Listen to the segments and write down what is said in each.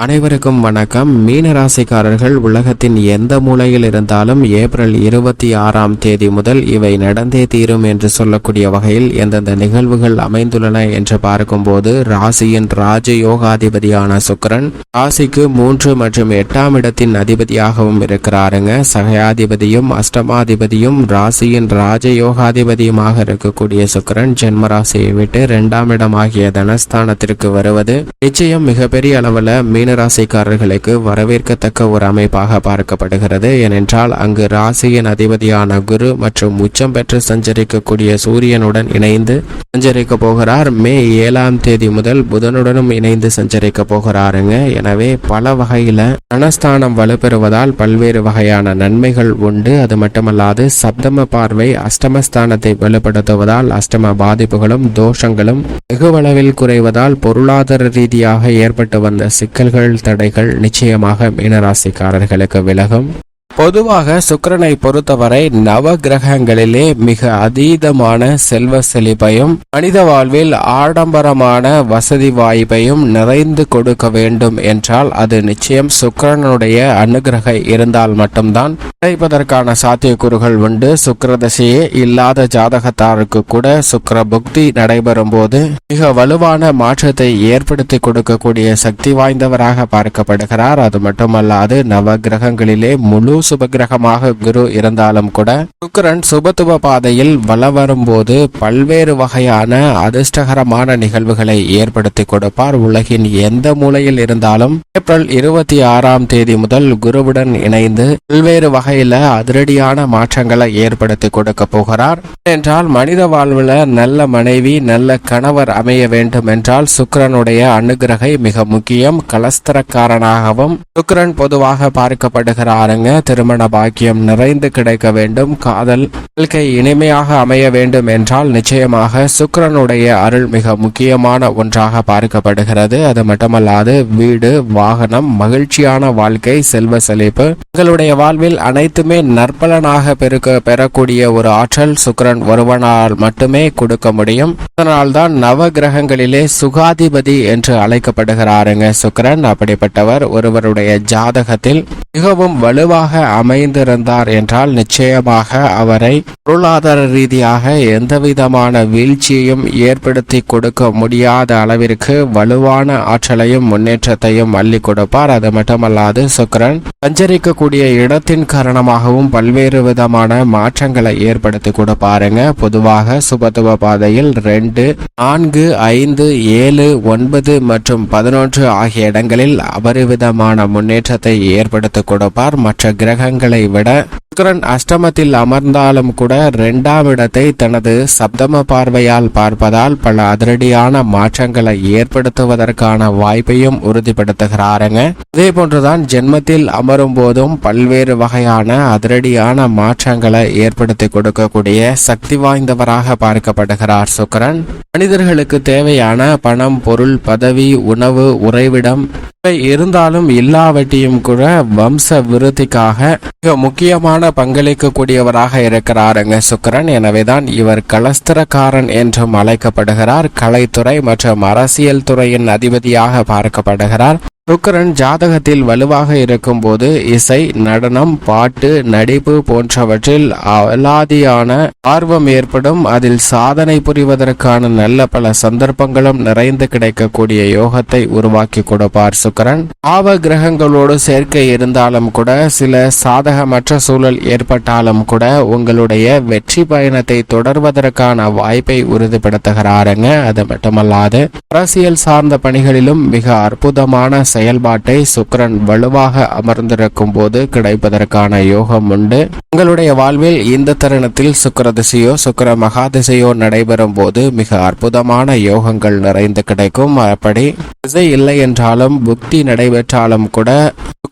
அனைவருக்கும் வணக்கம். மீன ராசிக்காரர்கள் உலகத்தின் எந்த மூலையில் இருந்தாலும் ஏப்ரல் இருபத்தி ஆறாம் தேதி முதல் இவை நடந்தே தீரும் என்று சொல்லக்கூடிய வகையில் எந்தெந்த நிகழ்வுகள் அமைந்துள்ளன என்று பார்க்கும்போது ராசியின் ராஜயோகாதிபதியான சுக்கரன் ராசிக்கு மூன்று மற்றும் எட்டாம் இடத்தின் அதிபதியாகவும் இருக்கிறாருங்க. சகயாதிபதியும் அஷ்டமாதிபதியும் ராசியின் ராஜ யோகாதிபதியுமாக இருக்கக்கூடிய சுக்கிரன் ஜென்ம ராசியை விட்டு இரண்டாம் இடமாகிய தனஸ்தானத்திற்கு வருவது நிச்சயம் மிகப்பெரிய அளவில் மீனராசிக்காரர்களுக்கு வரவேற்கத்தக்க ஒரு அமைப்பாக பார்க்கப்படுகிறது. ஏனென்றால் அங்கு ராசியின் அதிபதியான குரு மற்றும் உச்சம் பெற்று சஞ்சரிக்கக்கூடிய சூரியனுடன் இணைந்து சஞ்சரிக்க போகிறார். மே ஏழாம் தேதி முதல் புதனுடனும் இணைந்து சஞ்சரிக்க போகிறாருங்க. எனவே பல வகையில தனஸ்தானம் வலுப்பெறுவதால் பல்வேறு வகையான நன்மைகள் உண்டு. அது மட்டுமல்லாது சப்தம பார்வை அஷ்டமஸ்தானத்தை வலுப்படுத்துவதால் அஷ்டம பாதிப்புகளும் தோஷங்களும் வெகுவளவில் குறைவதால் பொருளாதார ரீதியாக ஏற்பட்டு வந்த சிக்கல்கள் தடைகள் நிச்சயமாக மீனராசிக்காரர்களுக்கு விலகும். பொதுவாக சுக்கரனை பொறுத்தவரை நவ கிரகங்களிலே மிக அதீதமான செல்வ செழிப்பையும் மனித வாழ்வில் ஆடம்பரமான வசதி வாய்ப்பையும் நிறைந்து கொடுக்க வேண்டும் என்றால் அது நிச்சயம் சுக்கரனுடைய அனுகிரக இருந்தால் மட்டும்தான். கிடைப்பதற்கான சாத்தியக்கூறுகள் உண்டு. சுக்கரதசையே இல்லாத ஜாதகத்தாருக்கு கூட சுக்கிர புக்தி நடைபெறும் போது மிக வலுவான மாற்றத்தை ஏற்படுத்தி கொடுக்கக்கூடிய சக்தி வாய்ந்தவராக பார்க்கப்படுகிறார். அது மட்டுமல்லாது நவ கிரகங்களிலே முழு சுபகிரகமாக குரு இருந்தாலும் கூட சுக்கரன் சுபத்துவ பாதையில் வல வரும்போது பல்வேறு வகையான அதிர்ஷ்டகரமான நிகழ்வுகளை ஏற்படுத்தி கொடுப்பார். உலகின் எந்த மூலையில் இருந்தாலும் ஏப்ரல் இருபத்தி ஆறாம் தேதி முதல் குருவுடன் இணைந்து பல்வேறு வகையில அதிரடியான மாற்றங்களை ஏற்படுத்தி கொடுக்க போகிறார். என்றால் மனித வாழ்வுல நல்ல மனைவி நல்ல கணவர் அமைய வேண்டும் என்றால் சுக்கரனுடைய அனுகிரகை மிக முக்கியம். கலஸ்தரக்காரனாகவும் சுக்கரன் பொதுவாக பார்க்கப்படுகிறாருங்க. திருமண பாக்கியம் நிறைந்து கிடைக்க வேண்டும். காதல் வாழ்க்கை இனிமையாக அமைய வேண்டும் என்றால் நிச்சயமாக சுக்கிரனுடைய அருள் மிக முக்கியமான ஒன்றாக பார்க்கப்படுகிறது. அது மட்டுமல்லாது வீடு வாகனம் மகிழ்ச்சியான வாழ்க்கை செல்வ செழிப்பு. உங்களுடைய வாழ்வில் அனைத்துமே நற்பலனாக பெருக்க பெறக்கூடிய ஒரு ஆற்றல் சுக்கிரன் ஒருவனால் மட்டுமே கொடுக்க முடியும். அதனால்தான் நவ கிரகங்களிலே சுகாதிபதி என்று அழைக்கப்படுகிறாருங்க சுக்கரன். அப்படிப்பட்டவர் ஒருவருடைய ஜாதகத்தில் மிகவும் வலுவாக அமைந்திருந்தார் என்றால் நிச்சயமாக அவரை பொருளாதார ரீதியாக எந்தவிதமான வீழ்ச்சியையும் ஏற்படுத்தி கொடுக்க முடியாத அளவிற்கு வலுவான ஆற்றலையும் முன்னேற்றத்தையும் அள்ளி கொடுப்பார். அது மட்டுமல்லாது சுக்கிரன் சஞ்சரிக்கக்கூடிய இடத்தின் காரணமாகவும் பல்வேறு விதமான மாற்றங்களை ஏற்படுத்தி கொடுப்பாருங்க பொதுவாக சுபத்துவ பாதையில் ரெண்டு நான்கு ஐந்து ஏழு ஒன்பது மற்றும் பதினொன்று ஆகிய இடங்களில் அபரிவிதமான முன்னேற்றத்தை ஏற்படுத்தி கொடுப்பார் மற்ற கிரகங்களை விட சுக்கிரன் அஷ்டமத்தில் அமர்ந்தாலும் கூட இரண்டாம் இடத்தை தனது சப்தம பார்வையால் பார்ப்பதால் பல அதிரடியான மாற்றங்களை ஏற்படுத்துவதற்கான வாய்ப்பையும் உறுதிப்படுத்துகிறாருங்க. அதே போன்றுதான் ஜென்மத்தில் அமர் போதும் பல்வேறு வகையான அதிரடியான மாற்றங்களை ஏற்படுத்தி கொடுக்கக்கூடிய சக்தி வாய்ந்தவராக பார்க்கப்படுகிறார் சுக்கரன். மனிதர்களுக்கு தேவையான பணம் பொருள் பதவி உணவு உறைவிடம் இவை இருந்தாலும் இல்லாவட்டியும் கூட வம்ச விருத்திக்காக மிக முக்கியமான பங்களிக்கக்கூடியவராக இருக்கிறாருங்க சுக்கரன். எனவேதான் இவர் கலஸ்திரக்காரன் என்றும் அழைக்கப்படுகிறார். கலைத்துறை மற்றும் அரசியல் துறையின் அதிபதியாக பார்க்கப்படுகிறார். சுக்கரன் ஜாதகத்தில் வலுவாக இருக்கும்போது இசை நடனம் பாட்டு நடிப்பு போன்றவற்றில் அலாதியான ஆர்வம் ஏற்படும். அதில் சாதனை புரிவதற்கான நல்ல பல சந்தர்ப்பங்களும் நிறைந்து கிடைக்கக்கூடிய யோகத்தை உருவாக்கி கொடுப்பார் சுக்கரன். பாவ கிரகங்களோடு சேர்க்கை இருந்தாலும் கூட சில சாதகமற்ற சூழல் ஏற்பட்டாலும் கூட உங்களுடைய வெற்றி பயணத்தை தொடர்வதற்கான வாய்ப்பை உறுதிப்படுத்துகிறாருங்க. அது மட்டுமல்லாது அரசியல் சார்ந்த பணிகளிலும் மிக அற்புதமான செயல்பாட்டை சுக்கரன் வலுவாக அமர்ந்திருக்கும் போது கிடைப்பதற்கான யோகம் உண்டு. உங்களுடைய வாழ்வில் இந்த தருணத்தில் சுக்கர திசையோ சுக்கர மகாதிசையோ நடைபெறும் போது மிக அற்புதமான யோகங்கள் நிறைந்து கிடைக்கும். அப்படி திசை இல்லை என்றாலும் புக்தி நடைபெற்றாலும் கூட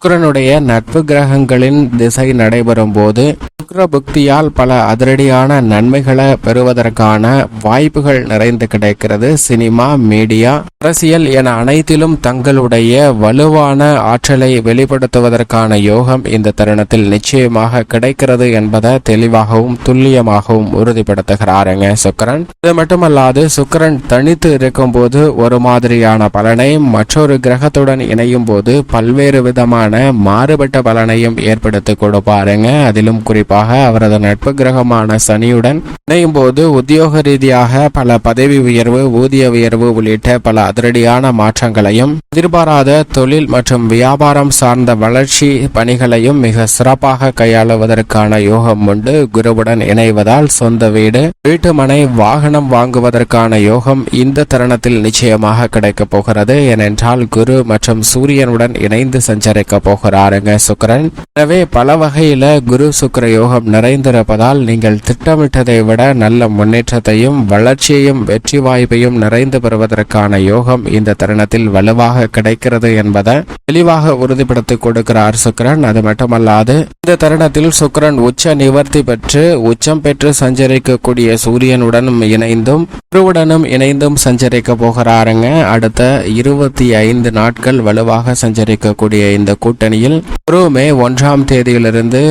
சுக்கிரனுடைய நட்பு கிரகங்களின் திசை நடைபெறும் போது சுக்கர புக்தியால் பல அதிரடியான நன்மைகளை பெறுவதற்கான வாய்ப்புகள் நிறைந்து கிடைக்கிறது. சினிமா மீடியா அரசியல் என அனைத்திலும் தங்களுடைய வலுவான ஆற்றலை வெளிப்படுத்துவதற்கான யோகம் இந்த தருணத்தில் நிச்சயமாக கிடைக்கிறது என்பதை தெளிவாகவும் துல்லியமாகவும் உறுதிப்படுத்துகிறாருங்க சுக்கரன். இது மட்டுமல்லாது சுக்கரன் தனித்து இருக்கும்போது ஒரு மாதிரியான பலனை மற்றொரு கிரகத்துடன் இணையும் போது பல்வேறு விதமான மாறுபட்ட பலனையும் ஏற்படுத்தி கொடுப்பாருங்க அதிலும் குறிப்பாக அவரது நட்பு கிரகமான சனியுடன் இணையும் போது உத்தியோக ரீதியாக பல பதவி உயர்வு ஊதிய உயர்வு உள்ளிட்ட பல அதிரடியான மாற்றங்களையும் எதிர்பாராத தொழில் மற்றும் வியாபாரம் சார்ந்த வளர்ச்சி பணிகளையும் மிக சிறப்பாக கையாளுவதற்கான யோகம் உண்டு. குருவுடன் இணைவதால் சொந்த வீடு வீட்டுமனை வாகனம் வாங்குவதற்கான யோகம் இந்த தருணத்தில் நிச்சயமாக கிடைக்கப் போகிறது. ஏனென்றால் குரு மற்றும் சூரியனுடன் இணைந்து சஞ்சரிக்க போகிறாருங்க சுக்கிரன். எனவே பல வகையில குரு சுக்கர யோகம் நிறைந்திருப்பதால் நீங்கள் திட்டமிட்டதை விட நல்ல முன்னேற்றத்தையும் வளர்ச்சியையும் வெற்றி வாய்ப்பையும் நிறைந்து பெறுவதற்கான யோகம் இந்த தருணத்தில் வலுவாக கிடைக்கிறது என்பதை தெளிவாக உறுதிப்படுத்தி கொடுக்கிறார் சுக்கிரன். அது மட்டுமல்லாது இந்த தருணத்தில் சுக்கிரன் உச்ச நிவர்த்தி பெற்று உச்சம் பெற்று சஞ்சரிக்கக்கூடிய சூரியனுடனும் இணைந்தும் குருவுடனும் இணைந்தும் சஞ்சரிக்க போகிறாருங்க. அடுத்த இருபத்தி ஐந்து நாட்கள் வலுவாக சஞ்சரிக்கக்கூடிய இந்த கூட்டணியில் குரு மே ஒன்றாம் தேதியிலிருந்து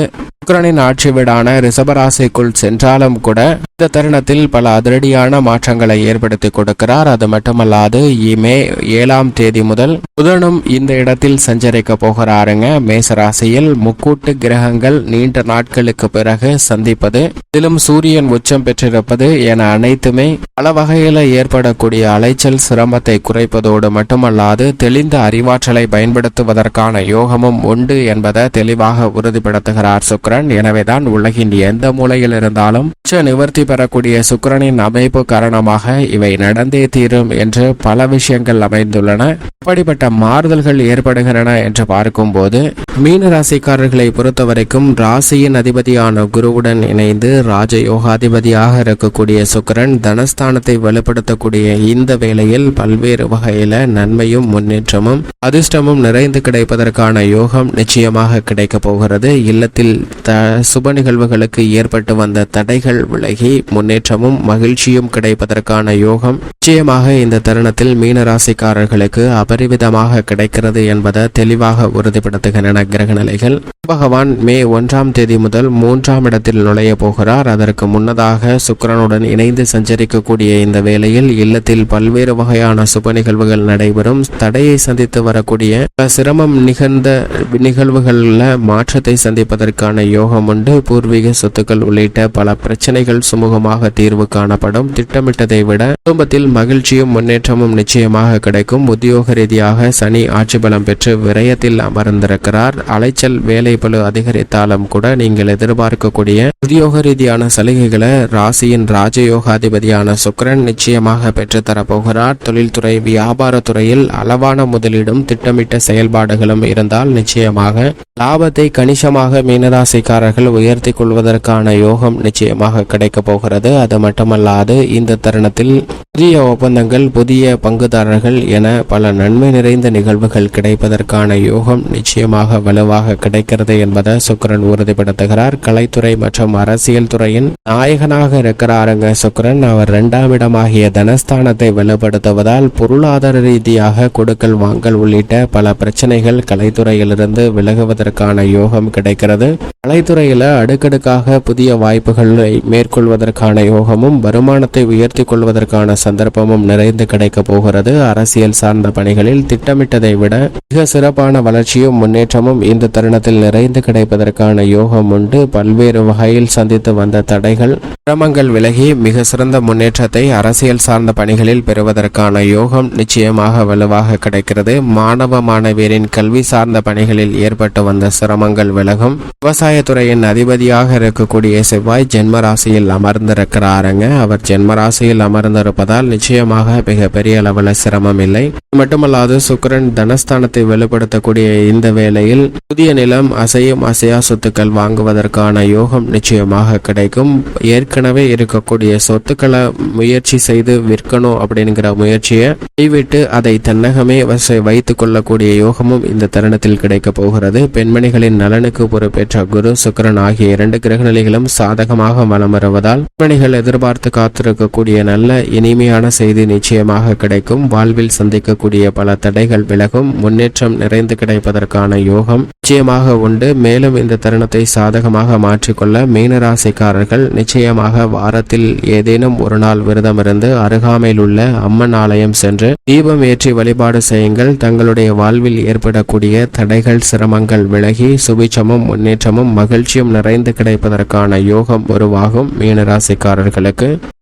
சுக்கிரனின் ஆட்சி வீடான ரிசபராசிக்குள் சென்றாலும் கூட இந்த தருணத்தில் பல அதிரடியான மாற்றங்களை ஏற்படுத்தி கொடுக்கிறார். அது மட்டுமல்லாது இமே ஏழாம் தேதி முதல் புதனும் இந்த இடத்தில் சஞ்சரிக்க போகிறாருங்க. மேசராசியில் முக்கூட்டு கிரகங்கள் நீண்ட நாட்களுக்கு பிறகு சந்திப்பது இதிலும் சூரியன் உச்சம் பெற்றிருப்பது என அனைத்துமே பல வகையில ஏற்படக்கூடிய அலைச்சல் சிரமத்தை குறைப்பதோடு மட்டுமல்லாது தெளிந்த அறிவாற்றலை பயன்படுத்துவதற்கான யோக யோகமும் உண்டு என்பதை தெளிவாக உறுதிப்படுத்துகிறார் சுக்கிரன் எனவேதான் உலகின் எந்த மூலையில் இருந்தாலும் உச்ச நிவர்த்தி பெறக்கூடிய சுக்கிரனின் அமைப்பு காரணமாக இவை நடந்தே தீரும் என்று பல விஷயங்கள் அமைந்துள்ளன. இப்படிப்பட்ட மாறுதல்கள் ஏற்படுகின்றன என்று பார்க்கும்போது மீன ராசிக்காரர்களை பொறுத்தவரைக்கும் ராசியின் அதிபதியான குருவுடன் இணைந்து ராஜயோகாதிபதியாக இருக்கக்கூடிய சுக்கிரன் தனஸ்தானத்தை வலுப்படுத்தக்கூடிய இந்த வேளையில் பல்வேறு வகையில நன்மையும் முன்னேற்றமும் அதிர்ஷ்டமும் நிறைந்து கிடைப்பதற்கான யோகம் நிச்சயமாக கிடைக்க போகிறது. இல்லத்தில் த சுப நிகழ்வுகளுக்கு ஏற்பட்டு வந்த தடைகள் விலகி முன்னேற்றமும் மகிழ்ச்சியும் கிடைப்பதற்கான யோகம் நிச்சயமாக இந்த தருணத்தில் மீனராசிக்காரர்களுக்கு அபரிவிதமாக கிடைக்கிறது என்பதை தெளிவாக உறுதிப்படுத்துகின்றன கிரக நிலைகள் பகவான் மே ஒன்றாம் தேதி முதல் மூன்றாம் இடத்தில் நுழைய போகிறார். அதற்கு முன்னதாக சுக்கிரனுடன் இணைந்து சஞ்சரிக்கக்கூடிய இந்த வேளையில் இல்லத்தில் பல்வேறு வகையான சுப நிகழ்வுகள் நடைபெறும். தடையை சந்தித்து வரக்கூடிய சிரமம் நிகழ்ந்த நிகழ்வுகளில் மாற்றத்தை சந்திப்பதற்கான யோகம் உண்டு. பூர்வீக சொத்துக்கள் உள்ளிட்ட பல பிரச்சனைகள் சுமூகமாக தீர்வு காணப்படும். திட்டமிட்டதை விட குடும்பத்தில் மகிழ்ச்சியும் முன்னேற்றமும் நிச்சயமாக கிடைக்கும். உத்தியோக ரீதியாக சனி ஆட்சி பலம் பெற்று விரயத்தில் அமர்ந்திருக்கிறார். அலைச்சல் வேலை பளு அதிகரித்தாலும் கூட நீங்கள் எதிர்பார்க்கக்கூடிய உத்தியோக ரீதியான சலுகைகளை ராசியின் ராஜயோகாதிபதியான சுக்கரன் நிச்சயமாக பெற்றுத்தரப் போகிறார். தொழில்துறை வியாபாரத்துறையில் அளவான முதலீடும் திட்டமிட்ட செயல்பாடுகளும் இருந்தால் நிச்சயமாக லாபத்தை கணிசமாக மீனராசிக்காரர்கள் உயர்த்தி கொள்வதற்கான யோகம் நிச்சயமாக கிடைக்கப் போகிறது. அது மட்டுமல்லாது இந்த தருணத்தில் புதிய ஒப்பந்தங்கள் புதிய பங்குதாரர்கள் என பல நன்மை நிறைந்த நிகழ்வுகள் கிடைப்பதற்கான யோகம் நிச்சயமாக வலுவாக கிடைக்கிறது. என்பதை சுக்கரன் உறுதிப்படுத்துகிறார். கலைத்துறை மற்றும் அரசியல் துறையின் நாயகனாக இருக்கிறாருங்க சுக்கிரன். அவர் இரண்டாம் இடமாகிய தனஸ்தானத்தை வலுப்படுத்துவதால் பொருளாதார ரீதியாக கொடுக்கல் வாங்கல் உள்ளிட்ட பல பிரச்சனைகள் கலைத்துறையிலிருந்து விலகுவதற்கான யோகம் கிடைக்கிறது. கலைத்துறையில் அடுக்கடுக்காக புதிய வாய்ப்புகளை மேற்கொள்வதற்கான யோகமும் வருமானத்தை உயர்த்தி கொள்வதற்கான சந்தர்ப்பமும் நிறைந்து கிடைக்கப் போகிறது. அரசியல் சார்ந்த பணிகளில் திட்டமிட்டதை விட மிக சிறப்பான வளர்ச்சியும் முன்னேற்றமும் இந்த தருணத்தில் நிறைந்து கிடைப்பதற்கான யோகம் உண்டு. பல்வேறு வகையில் சந்தித்து வந்த தடைகள் சிரமங்கள் விலகி மிக சிறந்த முன்னேற்றத்தை அரசியல் சார்ந்த பணிகளில் பெறுவதற்கான யோகம் நிச்சயமாக வலுவாக கிடைக்கிறது. மாணவ மாணவியரின் கல்வி சார்ந்த பணிகளில் ஏற்பட்டு வந்த சிரமங்கள் விலகும். விவசாயத்துறையின் அதிபதியாக இருக்கக்கூடிய செவ்வாய் ஜென்ம ராசியில் அமர்ந்திருக்கிறாருங்க. அவர் ஜென்மராசியில் அமர்ந்திருப்பதால் நிச்சயமாக மிக பெரிய அளவில் சிரமம் இல்லை. மட்டுமல்லாது சுக்கிரன் தனஸ்தானத்தை வெளிப்படுத்தக்கூடிய இந்த வேளையில் புதிய நிலம் அசையும் அசையா சொத்துக்கள் வாங்குவதற்கான யோகம் நிச்சயமாக கிடைக்கும். ஏற்கனவே இருக்கக்கூடிய சொத்துக்களை முயற்சி செய்து விற்கணும் அப்படிங்கிற முயற்சியை கைவிட்டு அதை தன்னகமே வச- வைத்துக் கொள்ளக்கூடிய யோகமும் இந்த தருணத்தில் கிடைக்க கிடைக்கப் போகிறது. பெண்மணிகளின் நலனுக்கு பொறுப்பேற்ற குரு சுக்கரன் ஆகிய இரண்டு கிரகநிலைகளும் சாதகமாக வலம் வருவதால் பணிகள் எதிர்பார்த்து காத்திருக்கக்கூடிய நல்ல இனிமையான செய்தி நிச்சயமாக கிடைக்கும். வாழ்வில் சந்திக்கக்கூடிய பல தடைகள் விலகும். முன்னேற்றம் நிறைந்து கிடைப்பதற்கான யோகம் நிச்சயமாக உண்டு. மேலும் இந்த தருணத்தை சாதகமாக மாற்றிக்கொள்ள மீனராசிக்காரர்கள் நிச்சயமாக வாரத்தில் ஏதேனும் ஒரு நாள் விரதமிருந்து அருகாமையில் உள்ள அம்மன் ஆலயம் சென்று தீபம் ஏற்றி வழிபாடு செய்யுங்கள். தங்களுடைய வாழ்வில் ஏற்படக்கூடிய தடைகள் சிரமங்கள் விலகி சுபிச்சமும் முன்னேற்றமும் மகிழ்ச்சியும் நிறைந்து கிடைப்பதற்கான யோகம் உருவாகும் மீனராசிக்காரர்களுக்கு